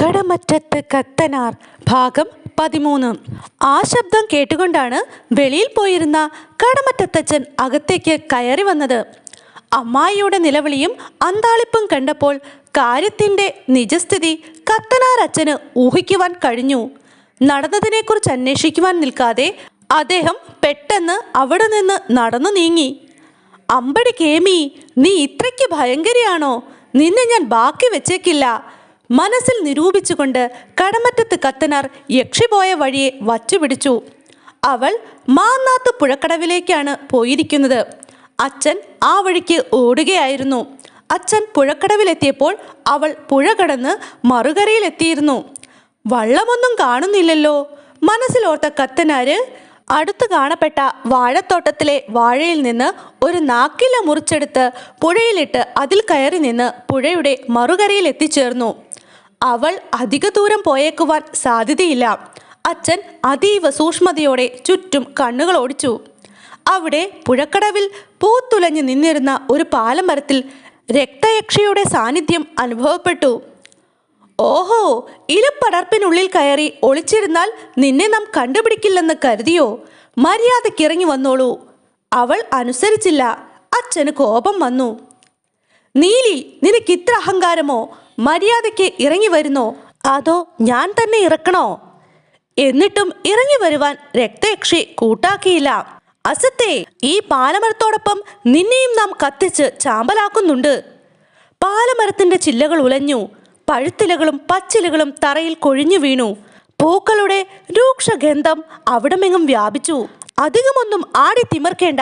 കടമറ്റത്ത് കത്തനാർ ഭാഗം പതിമൂന്ന്. ആ ശബ്ദം കേട്ടുകൊണ്ടാണ് വെളിയിൽ പോയിരുന്ന കടമറ്റത്തച്ഛൻ അകത്തേക്ക് കയറി വന്നത്. അമ്മായിയുടെ നിലവിളിയും അന്താളിപ്പും കണ്ടപ്പോൾ കാര്യത്തിന്റെ നിജസ്ഥിതി കത്തനാർ അച്ഛന് ഊഹിക്കുവാൻ കഴിഞ്ഞു. നടന്നതിനെക്കുറിച്ച് അന്വേഷിക്കുവാൻ നിൽക്കാതെ അദ്ദേഹം പെട്ടെന്ന് അവിടെ നിന്ന് നടന്നു നീങ്ങി. അമ്പടി കേമി നീ ഇത്രയ്ക്ക് ഭയങ്കരിയാണോ? നിന്നെ ഞാൻ ബാക്കി വെച്ചേക്കില്ല. മനസ്സിൽ നിരൂപിച്ചുകൊണ്ട് കടമറ്റത്ത് കത്തനാർ യക്ഷിപോയ വഴിയെ വച്ചുപിടിച്ചു. അവൾ മാന്നാത്ത് പുഴക്കടവിലേക്കാണ് പോയിരിക്കുന്നത്. അച്ഛൻ ആ വഴിക്ക് ഓടുകയായിരുന്നു. അച്ഛൻ പുഴക്കടവിലെത്തിയപ്പോൾ അവൾ പുഴ കടന്ന് മറുകരയിലെത്തിയിരുന്നു. വള്ളമൊന്നും കാണുന്നില്ലല്ലോ. മനസ്സിലോർത്ത കത്തനാര് അടുത്ത് കാണപ്പെട്ട വാഴത്തോട്ടത്തിലെ വാഴയിൽ നിന്ന് ഒരു നാക്കില മുറിച്ചെടുത്ത് പുഴയിലിട്ട് അതിൽ കയറി നിന്ന് പുഴയുടെ മറുകരയിൽ എത്തിച്ചേർന്നു അവൾ അധിക ദൂരം പോയേക്കുവാൻ സാധ്യതയില്ല. അച്ഛൻ അതീവ സൂക്ഷ്മതയോടെ ചുറ്റും കണ്ണുകൾ ഓടിച്ചു. അവിടെ പുഴക്കടവിൽ പൂത്തുലഞ്ഞു നിന്നിരുന്ന ഒരു പാലമരത്തിൽ രക്തയക്ഷയുടെ സാന്നിധ്യം അനുഭവപ്പെട്ടു. ഓഹോ ഇലപ്പടർപ്പിനുള്ളിൽ കയറി ഒളിച്ചിരുന്നാൽ നിന്നെ നാം കണ്ടുപിടിക്കില്ലെന്ന് കരുതിയോ? മര്യാദക്കിറങ്ങി വന്നോളൂ. അവൾ അനുസരിച്ചില്ല. അച്ഛന് കോപം വന്നു. നീലി നിനക്കിത്ര അഹങ്കാരമോ? മര്യാദയ്ക്ക് ഇറങ്ങി വരുന്നോ? അതോ ഞാൻ തന്നെ ഇറക്കണോ? എന്നിട്ടും ഇറങ്ങി വരുവാൻ രക്തയക്ഷി കൂട്ടാക്കിയില്ല. അസത്തെ ഈ പാലമരത്തോടൊപ്പം നിന്നെയും നാം കത്തിച്ച് ചാമ്പലാക്കുന്നുണ്ട്. പാലമരത്തിന്റെ ചില്ലകൾ ഉലഞ്ഞു പഴുത്തിലകളും പച്ചിലകളും തറയിൽ കൊഴിഞ്ഞു വീണു. പൂക്കളുടെ രൂക്ഷഗന്ധം അവിടമെങ്ങും വ്യാപിച്ചു. അധികമൊന്നും ആടി തിമർക്കേണ്ട.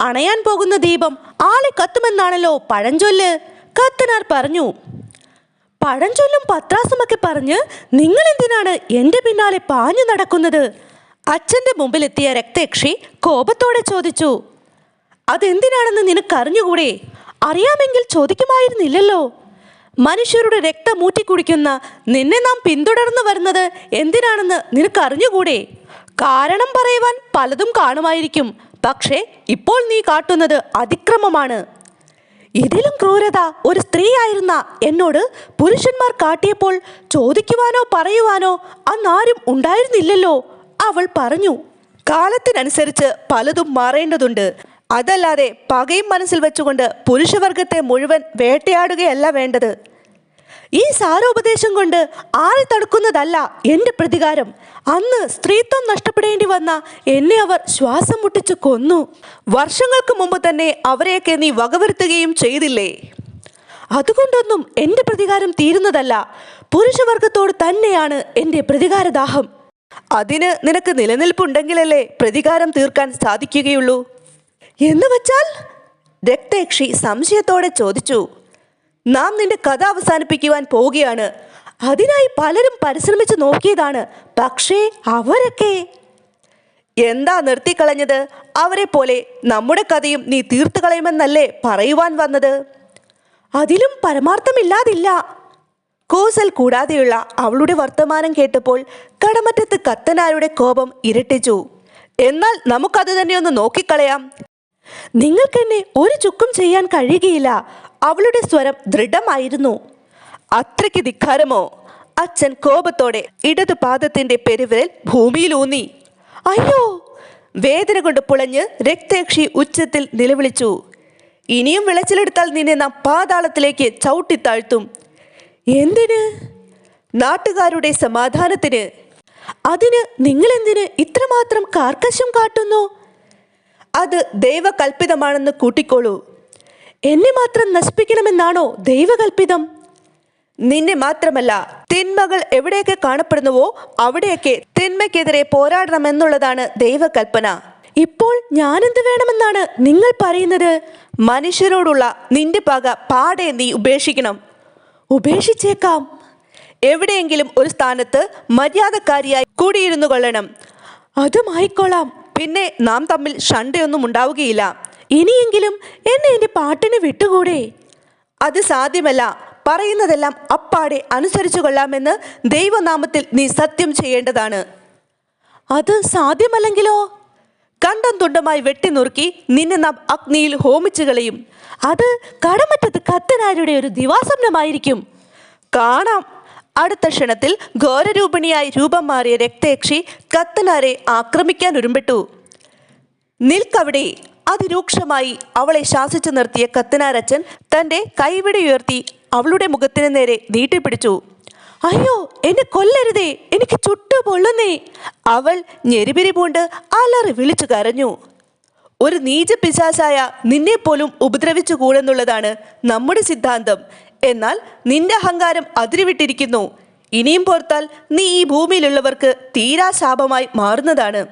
അണയാൻ പോകുന്ന ദീപം ആളെ കത്തുമെന്നാണല്ലോ പഴഞ്ചൊല്ല്. കത്തനാർ പറഞ്ഞു പഴഞ്ചൊല്ലും പത്രാസുമൊക്കെ പറഞ്ഞ് നിങ്ങൾ എന്തിനാണ് എന്റെ പിന്നാലെ പാഞ്ഞു നടക്കുന്നത്? അച്ഛന്റെ മുമ്പിലെത്തിയ രക്തയക്ഷി കോപത്തോടെ ചോദിച്ചു അതെന്തിനാണെന്ന് നിനക്കറിഞ്ഞുകൂടെ? അറിയാമെങ്കിൽ ചോദിക്കുമായിരുന്നില്ലല്ലോ. മനുഷ്യരുടെ രക്തം ഊറ്റിക്കുടിക്കുന്ന നിന്നെ നാം പിന്തുടർന്നു വരുന്നത് എന്തിനാണെന്ന് നിനക്കറിഞ്ഞുകൂടെ? കാരണം പറയുവാൻ പലതും കാണുമായിരിക്കും. പക്ഷേ ഇപ്പോൾ നീ കാട്ടുന്നത് അതിക്രമമാണ്. ഇതിലും ക്രൂരത ഒരു സ്ത്രീ ആയിരുന്ന എന്നോട് പുരുഷന്മാർ കാട്ടിയപ്പോൾ ചോദിക്കുവാനോ പറയുവാനോ അന്നാരും ഉണ്ടായിരുന്നില്ലല്ലോ. അവൾ പറഞ്ഞു കാലത്തിനനുസരിച്ച് പലതും മാറേണ്ടതുണ്ട്. അതല്ലാതെ പകയും മനസ്സിൽ വെച്ചുകൊണ്ട് പുരുഷവർഗത്തെ മുഴുവൻ വേട്ടയാടുകയല്ല വേണ്ടത്. ഈ സാരോപദേശം കൊണ്ട് ആരെ തടുക്കുന്നതല്ല എന്റെ പ്രതികാരം. അന്ന് സ്ത്രീത്വം നഷ്ടപ്പെടേണ്ടി വന്ന എന്നെ അവർ ശ്വാസം മുട്ടിച്ച് കൊന്നു. വർഷങ്ങൾക്ക് മുമ്പ് തന്നെ അവരെയൊക്കെ നീ വകവരുത്തുകയും ചെയ്തില്ലേ? അതുകൊണ്ടൊന്നും എന്റെ പ്രതികാരം തീരുന്നതല്ല. പുരുഷവർഗത്തോട് തന്നെയാണ് എന്റെ പ്രതികാരദാഹം. അതിന് നിനക്ക് നിലനിൽപ്പുണ്ടെങ്കിലല്ലേ പ്രതികാരം തീർക്കാൻ സാധിക്കുകയുള്ളൂ? എന്ന് വച്ചാൽ രക്തയക്ഷി സംശയത്തോടെ ചോദിച്ചു. നാം നിന്റെ കഥ അവസാനിപ്പിക്കുവാൻ പോവുകയാണ്. അതിനായി പലരും പരിശ്രമിച്ച് നോക്കിയതാണ്. പക്ഷേ അവരൊക്കെ എന്താ നിർത്തിക്കളഞ്ഞത്? അവരെ പോലെ നമ്മുടെ കഥയും നീ തീർത്തു കളയുമെന്നല്ലേ പറയുവാൻ വന്നത്? അതിലും പരമാർത്ഥമില്ലാതില്ല. കൂസൽ കൂടാതെയുള്ള അവളുടെ വർത്തമാനം കേട്ടപ്പോൾ കടമറ്റത്ത് കത്തനാരുടെ കോപം ഇരട്ടിച്ചു. എന്നാൽ നമുക്കത് തന്നെ ഒന്ന് നോക്കിക്കളയാം. നിങ്ങൾക്കെന്നെ ഒരു ചുക്കും ചെയ്യാൻ കഴിയുകയില്ല. അവളുടെ സ്വരം ദൃഢമായിരുന്നു. അത്രയ്ക്ക് ധിക്കാരമോ? അച്ഛൻ കോപത്തോടെ ഇടതു പാദത്തിന്റെ പെരുവിരൽ ഭൂമിയിലൂന്നി അയ്യോ! വേദന കൊണ്ട് പുളഞ്ഞ് രക്തയക്ഷി ഉച്ചത്തിൽ നിലവിളിച്ചു. ഇനിയും വിളച്ചിലെടുത്താൽ നിന്നെ നാം പാതാളത്തിലേക്ക് ചവിട്ടിത്താഴ്ത്തും എന്തിന്? നാട്ടുകാരുടെ സമാധാനത്തിന്. അതിന് നിങ്ങളെന്തിന് ഇത്രമാത്രം കാർക്കശം കാട്ടുന്നു? അത് ദൈവകൽപ്പിതമാണെന്ന് കൂട്ടിക്കോളൂ. എന്നെ മാത്രം നശിപ്പിക്കണമെന്നാണോ ദൈവകൽപ്പിതം? നിന്നെ മാത്രമല്ല തിന്മകൾ എവിടെയൊക്കെ കാണപ്പെടുന്നുവോ അവിടെയൊക്കെ തിന്മയ്ക്കെതിരെ പോരാടണമെന്നുള്ളതാണ് ദൈവകൽപ്പന. ഇപ്പോൾ ഞാനെന്ത് വേണമെന്നാണ് നിങ്ങൾ പറയുന്നത്? മനുഷ്യരോടുള്ള നിന്റെ പക പാടെ നീ ഉപേക്ഷിക്കണം. ഉപേക്ഷിച്ചേക്കാം. എവിടെയെങ്കിലും ഒരു സ്ഥാനത്ത് മര്യാദക്കാരിയായി കൂടിയിരുന്നു കൊള്ളണം അതുമായിക്കൊള്ളാം. പിന്നെ നാം തമ്മിൽ ഷണ്ടയൊന്നും ഉണ്ടാവുകയില്ല. ഇനിയെങ്കിലും എന്നെ എന്റെ പാട്ടിന് വിട്ടുകൂടെ? അത് സാധ്യമല്ല. പറയുന്നതെല്ലാം അപ്പാടെ അനുസരിച്ചു കൊള്ളാമെന്ന് ദൈവനാമത്തിൽ നീ സത്യം ചെയ്യേണ്ടതാണ്. അത് സാധ്യമല്ലെങ്കിലോ? കണ്ടം തുണ്ടമായി വെട്ടി നുറുക്കി നിന്നെ നാം അഗ്നിയിൽ ഹോമിച്ചു കളയും. അത് കടമറ്റത്ത് കത്തനാരുടെ ഒരു ദിവാസ്വപ്നമായിരിക്കും കാണാം. അടുത്ത ക്ഷണത്തിൽ ഘോരരൂപിണിയായി രൂപം മാറിയ രക്തയക്ഷി കത്തനാരെ ആക്രമിക്കാൻ ഒരുമ്പെട്ടു. നിൽക്കവിടെ അതിരൂക്ഷമായി അവളെ ശാസിച്ചു നിർത്തിയ കത്തനാരച്ചൻ തന്റെ കൈവിടെ ഉയർത്തി അവളുടെ മുഖത്തിന് നേരെ നീട്ടിപ്പിടിച്ചു. അയ്യോ എന്നെ കൊല്ലരുതേ എനിക്ക് ചുട്ടു പൊള്ളുന്നേ അവൾ ഞെരിപിരി പൂണ്ട് അലറി വിളിച്ചു കരഞ്ഞു. ഒരു നീച പിശാശായ നിന്നെ പോലും ഉപദ്രവിച്ചുകൂടെന്നുള്ളതാണ് നമ്മുടെ സിദ്ധാന്തം എന്നാൽ നിന്റെ അഹങ്കാരം അതിരിവിട്ടിരിക്കുന്നു. ഇനിയും പോർത്താൽ നീ ഈ ഭൂമിയിലുള്ളവർക്ക് തീരാശാപമായി മാറുന്നതാണ്.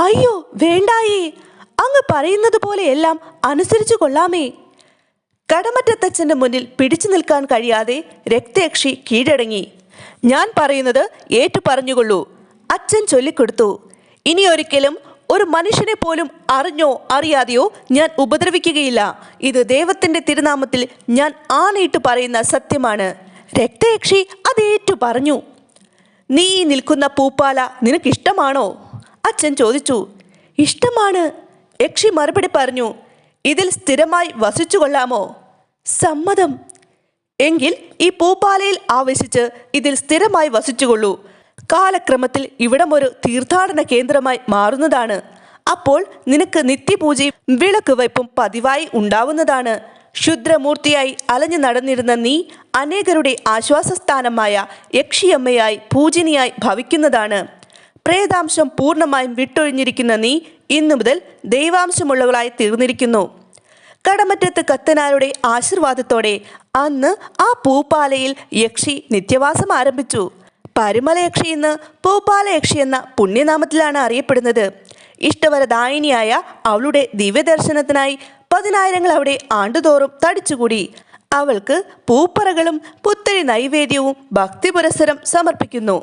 അയ്യോ വേണ്ടായേ. അങ്ങ് പറയുന്നത് പോലെയെല്ലാം അനുസരിച്ചു കൊള്ളാമേ. കടമറ്റത്തച്ഛന്റെ മുന്നിൽ പിടിച്ചു നിൽക്കാൻ കഴിയാതെ രക്തയക്ഷി കീഴടങ്ങി. ഞാൻ പറയുന്നത് ഏറ്റു പറഞ്ഞുകൊള്ളൂ അച്ഛൻ ചൊല്ലിക്കൊടുത്തു. ഇനി ഒരിക്കലും ഒരു മനുഷ്യനെ പോലും അറിഞ്ഞോ അറിയാതെയോ ഞാൻ ഉപദ്രവിക്കുകയില്ല. ഇത് ദൈവത്തിന്റെ തിരുനാമത്തിൽ ഞാൻ ആണയിട്ട് പറയുന്ന സത്യമാണ്. രക്തയക്ഷി അതേറ്റു പറഞ്ഞു. നീ നിൽക്കുന്ന പൂപ്പാല നിനക്കിഷ്ടമാണോ? അച്ഛൻ ചോദിച്ചു. ഇഷ്ടമാണ്. യക്ഷി മറുപടി പറഞ്ഞു. ഇതിൽ സ്ഥിരമായി വസിച്ചു കൊള്ളാമോ സമ്മതം. എങ്കിൽ ഈ പൂപ്പാലയിൽ ആവശിച്ച് ഇതിൽ സ്ഥിരമായി വസിച്ചുകൊള്ളൂ. കാലക്രമത്തിൽ ഇവിടം ഒരു തീർത്ഥാടന കേന്ദ്രമായി മാറുന്നതാണ്. അപ്പോൾ നിനക്ക് നിത്യപൂജയും വിളക്ക് വയ്പും പതിവായി ഉണ്ടാവുന്നതാണ്. ക്ഷുദ്രമൂർത്തിയായി അലഞ്ഞു നടന്നിരുന്ന നീ അനേകരുടെ ആശ്വാസസ്ഥാനമായ യക്ഷിയമ്മയായി പൂജനിയായി ഭവിക്കുന്നതാണ്. പ്രേതാംശം പൂർണമായും വിട്ടൊഴിഞ്ഞിരിക്കുന്ന നീ ഇന്നു മുതൽ ദൈവാംശമുള്ളവളായി തീർന്നിരിക്കുന്നു. കടമറ്റത്ത് കത്തനാരുടെ ആശീർവാദത്തോടെ അന്ന് ആ പൂപ്പാലയിൽ യക്ഷി നിത്യവാസം ആരംഭിച്ചു. പരുമലയക്ഷി എന്ന് പൂപ്പാലയക്ഷി എന്ന പുണ്യനാമത്തിലാണ് അറിയപ്പെടുന്നത്. ഇഷ്ടവരദായിനിയായ അവളുടെ ദിവ്യദർശനത്തിനായി പതിനായിരങ്ങൾ അവിടെ ആണ്ടുതോറും തടിച്ചുകൂടി. അവൾക്ക് പൂപ്പറകളും പുത്തരി നൈവേദ്യവും ഭക്തിപുരസ്സരം സമർപ്പിക്കുന്നു.